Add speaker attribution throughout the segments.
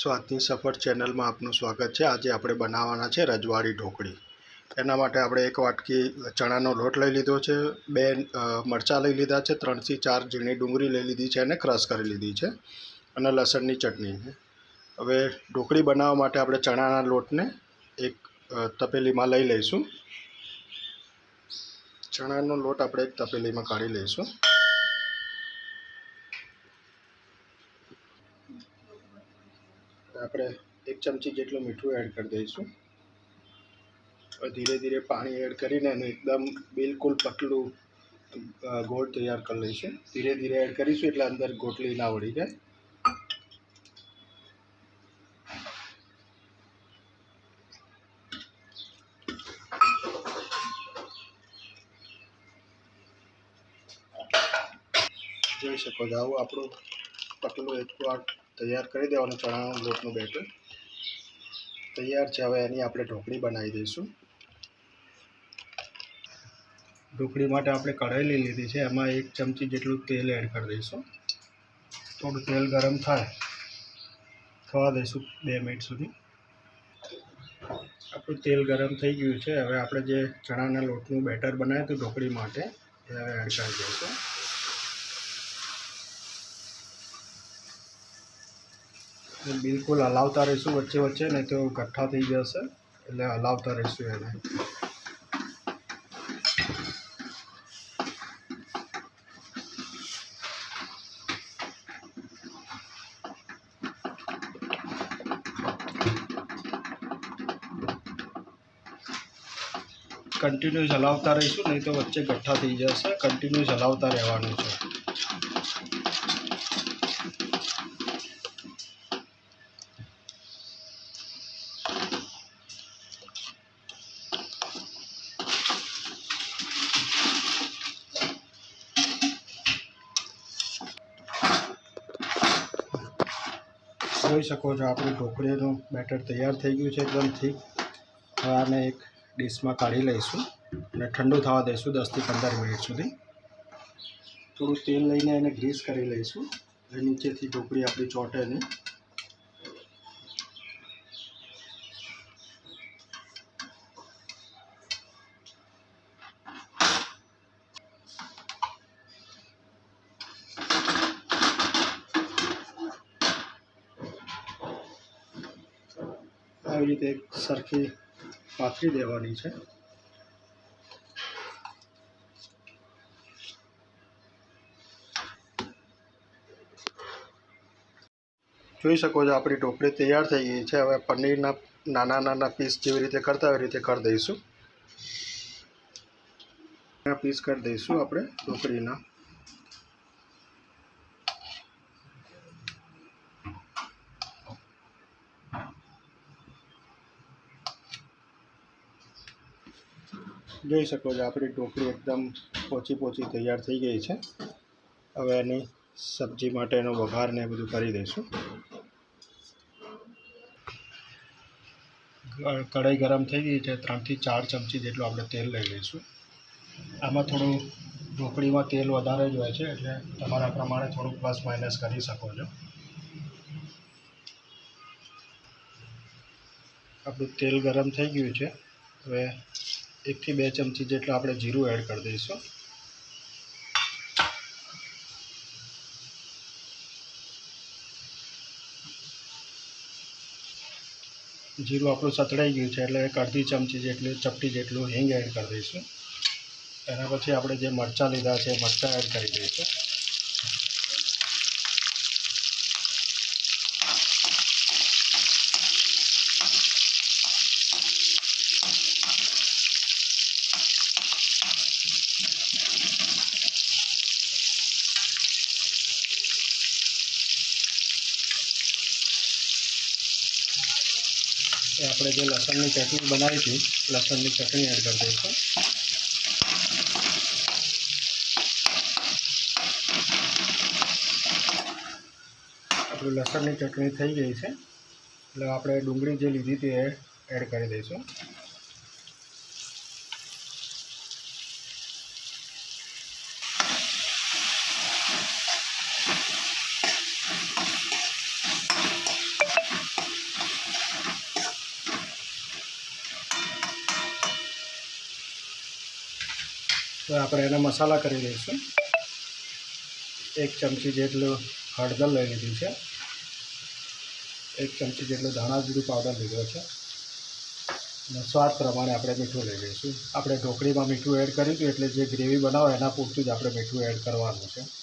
Speaker 1: સ્વાદની સફર ચેનલમાં આપનું સ્વાગત છે. આજે આપણે બનાવવાના છે રજવાડી ઢોકળી. એના માટે આપણે એક વાટકી ચણાનો લોટ લઈ લીધો છે, બે મરચાં લઈ લીધા છે, ત્રણથી ચાર ઝીણી ડુંગળી લઈ લીધી છે અને ક્રશ કરી લીધી છે અને લસણની ચટણી. હવે ઢોકળી બનાવવા માટે આપણે ચણાના લોટને એક તપેલીમાં લઈ લઈશું. ચણાનો લોટ આપણે એક તપેલીમાં કાઢી લઈશું. આપણે એક ચમચી જેટલું મીઠું એડ કરી દઈશું. ધીરે ધીરે પાણી એડ કરીને એને એકદમ બિલકુલ પતલું ગોળ તૈયાર કરી લઈશું. ધીરે ધીરે એડ કરીશું એટલે અંદર ગોટલી ના વળી જાય. જોઈ શકો છો, આવું આપણું પતલું એકવાર તૈયાર કરી દેવાનું ચણાના લોટનું બેટર. તૈયાર છે, હવે એની આપણે ઢોકળી બનાવી દઈશું. ઢોકળી માટે આપણે કઢાઈ લઈ લીધી છે, એમાં એક ચમચી જેટલું તેલ એડ કરી દઈશું. થોડું તેલ ગરમ થાય, થવા દઈશું બે મિનિટ સુધી. આપણું તેલ ગરમ થઈ ગયું છે, હવે આપણે જે ચણાના લોટનું બેટર બનાવ્યું હતું ઢોકળી માટે, એ હવે એડ કરી દઈશું. ને બિલકુલ હલાવતા રહીશું વચ્ચે વચ્ચે નહીં તો ગઠ્ઠા થઈ જશે એટલે હલાવતા રહીશું એને કન્ટિન્યુઅસ હલાવતા રહીશું નહીં તો વચ્ચે ગઠ્ઠા થઈ જશે કન્ટિન્યુઅસ હલાવતા રહેવાનું છે જોઈ શકો છો, આપણું ઢોકળીનું બેટર તૈયાર થઈ ગયું છે એકદમ થીક હવે આને એક ડીશમાં કાઢી લઈશું અને ઠંડુ થવા દઈશું દસથી પંદર મિનિટ સુધી. થોડું તેલ લઈને એને ગ્રીસ કરી લઈશું. નીચેથી ઢોકળી આપણી ચોંટે નહીં આવી રીતે સરખી પાથરી દેવાની છે. જોઈ શકો છો, આપણી ઢોકળી તૈયાર થઈ ગઈ છે. હવે પનીરના નાના નાના પીસ જેવી રીતે કરતા એવી રીતે કરી દઈશું. પીસ કરી દઈશું આપણે ઢોકળીના જોઈ શકો છો, આપણી ઢોકળી એકદમ પોચી પોચી તૈયાર થઈ ગઈ છે. હવે એની સબ્જી માટેનો વઘાર ને બધું કરી દઈશું. કઢાઈ ગરમ થઈ ગઈ છે, ત્રણથી ચાર ચમચી જેટલું આપણે તેલ લઈ લઈશું. આમાં થોડું ઢોકળીમાં તેલ વધારે જ હોય છે, એટલે તમારા પ્રમાણે થોડું પ્લસ માઇનસ કરી શકો છો. આપણું તેલ ગરમ થઈ ગયું છે. હવે એકથી બે ચમચી જેટલું આપણે જીરું એડ કરી દઈશું જીરું આપણું સતળાઈ ગયું છે એટલે એક અડધી ચમચી જેટલી ચપટી જેટલું હિંગ એડ કરી દઈશું એના પછી આપણે જે મરચાં લીધા છે એ મરચાં એડ કરી દઈશું આપણે જે લસણની ચટણી બનાવી હતી, લસણની ચટણી એડ કરી દઈશું. આપણું લસણની ચટણી થઈ ગઈ છે. એટલે આપણે ડુંગળી જે લીધી હતી એ એડ કરી દઈશું. હવે આપણે એને મસાલા કરી દઈશું એક ચમચી જેટલું હળદર લઈ લીધી છે. એક ચમચી જેટલો ધાણા જીરું પાવડર લીધો છે. અને સ્વાદ પ્રમાણે આપણે મીઠું લઈ લઈશું. આપણે ઢોકળીમાં મીઠું એડ કર્યું હતું એટલે જે ગ્રેવી બનાવો એના પૂરતું જ આપણે મીઠું એડ કરવાનું છે.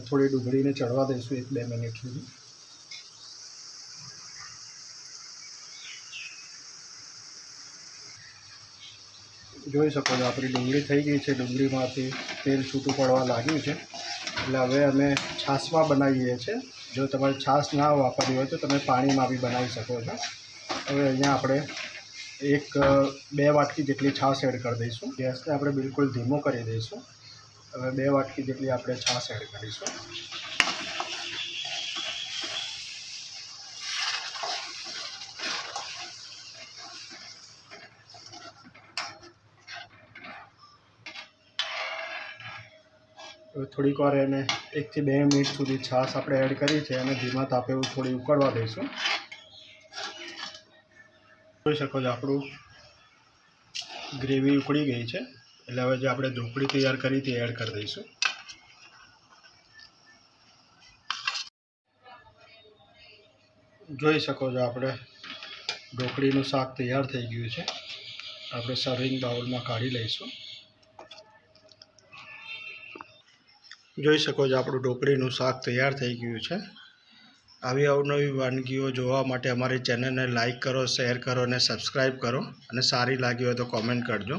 Speaker 1: થોડી ડુંગળીને ચડવા દઈશું એક બે મિનિટ સુધી. જોઈ શકો છો, આપણી ડુંગળી થઈ ગઈ છે, ડુંગળીમાંથી તેલ છૂટું પડવા લાગ્યું છે. એટલે હવે અમે છાશમાં બનાવીએ છીએ. જો તમારે છાશ ના વાપરવી હોય તો તમે પાણીમાં બી બનાવી શકો છો. હવે અહીંયા આપણે એક, બે વાટકી જેટલી છાશ એડ કરી દઈશું. ગેસને આપણે બિલકુલ ધીમો કરી દઈશું. હવે બે વાટકી જેટલી આપણે છાશ એડ કરીશું. હવે થોડીક વાર એને એકથી બે મિનિટ સુધી છાશ આપણે એડ કરી છે અને ધીમા તાપે થોડી ઉકળવા દઈશું. જોઈ શકો છો આપણું ગ્રેવી ઉકળી ગઈ છે. એટલે હવે જે આપણે ઢોકળી તૈયાર કરી તે એડ કરી દઈશું. જોઈ શકો છો આપણે, ઢોકળીનું શાક તૈયાર થઈ ગયું છે. આપણે સર્વિંગ બાઉલમાં કાઢી લઈશું. જોઈ શકો છો આપણું ઢોકળીનું શાક તૈયાર થઈ ગયું છે. આવી અવનવી વાનગીઓ જોવા માટે અમારી ચેનલને લાઇક કરો શેર કરો અને સબસ્ક્રાઈબ કરો. અને સારી લાગી હોય તો કોમેન્ટ કરજો.